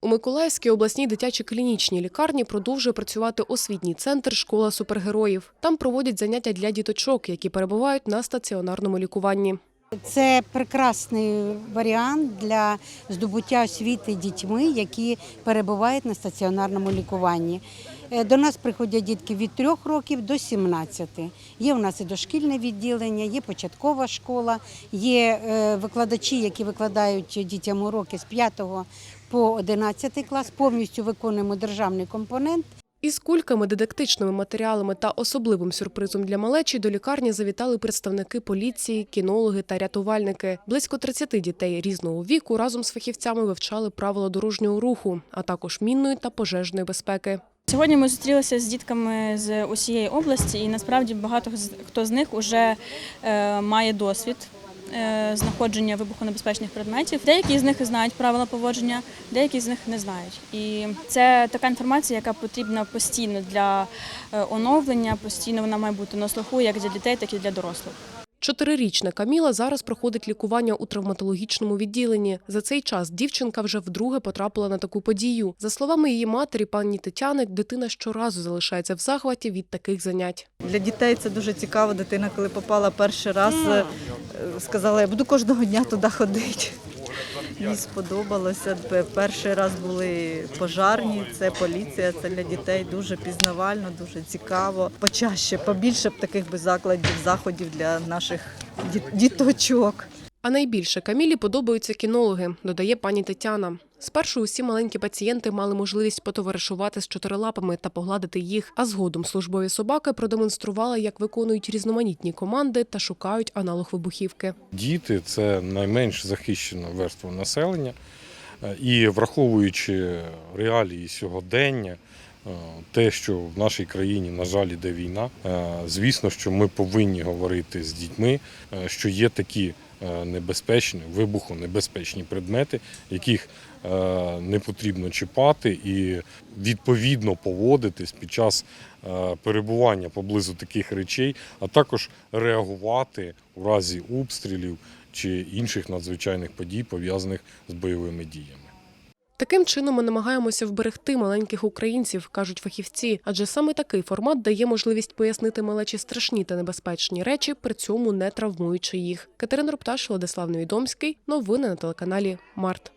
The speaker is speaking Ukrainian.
У Миколаївській обласній дитячій клінічній лікарні продовжує працювати освітній центр Школа супергероїв. Там проводять заняття для діточок, які перебувають на стаціонарному лікуванні. Це прекрасний варіант для здобуття освіти дітьми, які перебувають на стаціонарному лікуванні. Е, До нас приходять дітки від 3 років до 17. Є у нас і дошкільне відділення, є початкова школа, є е, викладачі, які викладають дітям уроки з 5 по 11 клас. Повністю виконуємо державний компонент. Із кульками, дидактичними матеріалами та особливим сюрпризом для малечі до лікарні завітали представники поліції, кінологи та рятувальники. Близько 30 дітей різного віку разом з фахівцями вивчали правила дорожнього руху, а також мінної та пожежної безпеки. Сьогодні ми зустрілися з дітками з усієї області, і насправді багато хто з них вже е, має досвід знаходження вибухонебезпечних предметів. Деякі з них знають правила поводження, деякі з них не знають. І це така інформація, яка потрібна постійно для е, оновлення, постійно вона має бути на слуху як для дітей, так і для дорослих. Чотирирічна Каміла зараз проходить лікування у травматологічному відділенні. За цей час дівчинка вже вдруге потрапила на таку подію. За словами її матері, пані Тетяни, дитина щоразу залишається в захваті від таких занять. Для дітей це дуже цікаво. Дитина, коли попала перший раз, е, сказала, я буду кожного дня туди ходити. Їй сподобалося. Перший раз були пожарні, це поліція, це для дітей дуже пізнавально, дуже цікаво. Почаще, побільше б таких би закладів, заходів для наших діт- діточок. А найбільше Камілі подобаються кінологи, додає пані Тетяна. Спершу усі маленькі пацієнти мали можливість потоваришувати з чотирилапами та погладити їх. А згодом службові собаки продемонстрували, як виконують різноманітні команди та шукають аналог вибухівки. Діти це найменш захищена верства населення, Е, і враховуючи реалії сьогодення, те, що в нашій країні, на жаль, іде війна, е, звісно, що ми повинні говорити з дітьми, е, що є такі е, небезпечні, вибухонебезпечні предмети, яких е, не потрібно чіпати і відповідно поводитись під час е, перебування поблизу таких речей, а також реагувати у разі обстрілів чи інших надзвичайних подій, пов'язаних з бойовими діями. Таким чином ми намагаємося вберегти маленьких українців, кажуть фахівці, адже саме такий формат дає можливість пояснити малечі страшні та небезпечні речі, при цьому не травмуючи їх. Катерина Рупташ, Владислав Невідомський. Новини на телеканалі Март.